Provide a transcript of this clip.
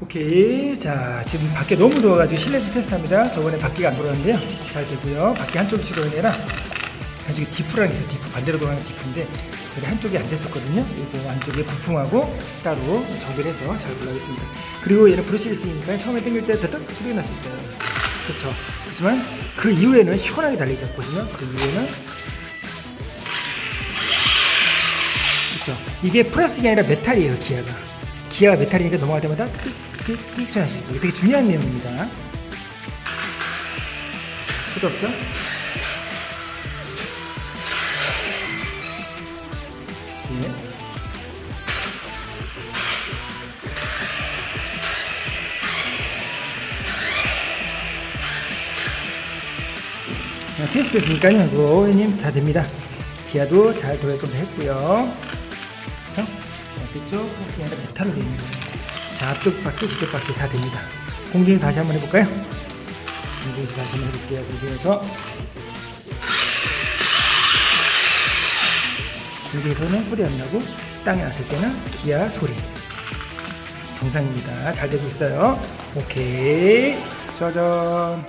오케이. 자, 지금 밖에 너무 더워가지고 실내에서 테스트합니다. 저번에 바퀴가 안 돌아갔는데요. 잘 되고요. 바퀴 한쪽이 시도가 아니라 한쪽에 디프라는 게 있어요. 디프 반대로 돌아가는 디프인데 저기 한쪽이 안 됐었거든요. 이거 안쪽에 부품하고 따로 정비해서 잘 돌아가겠습니다. 그리고 얘는 브러쉬를 쓰니까 처음에 당길 때 드득 소리가 있어요. 그렇죠. 그렇지만 그 이후에는 시원하게 달리죠. 보시면 그 이후에는 그렇죠. 이게 플라스틱이 아니라 메탈이에요. 기아가. 기아가 메탈이니까 넘어갈 때마다 삑삑삑 소리 나시죠. 이게 되게 중요한 내용입니다. 필요 없죠? 예. 자, 테스트 했으니까요. 그 오해님 다 됩니다. 기아도 잘 돌아가끔 했고요. 앞 쪽 플라스틱이 아니라 메탈로 되어 있는 거예요. 자, 앞쪽 바퀴, 뒤쪽 바퀴 다 됩니다. 공중에서 다시 한번 해볼까요? 공중에서 다시 한번 해볼게요. 공중에서 공중에서는 소리 안 나고 땅에 놨을 때는 기아 소리 정상입니다 잘 되고 있어요 오케이 짜잔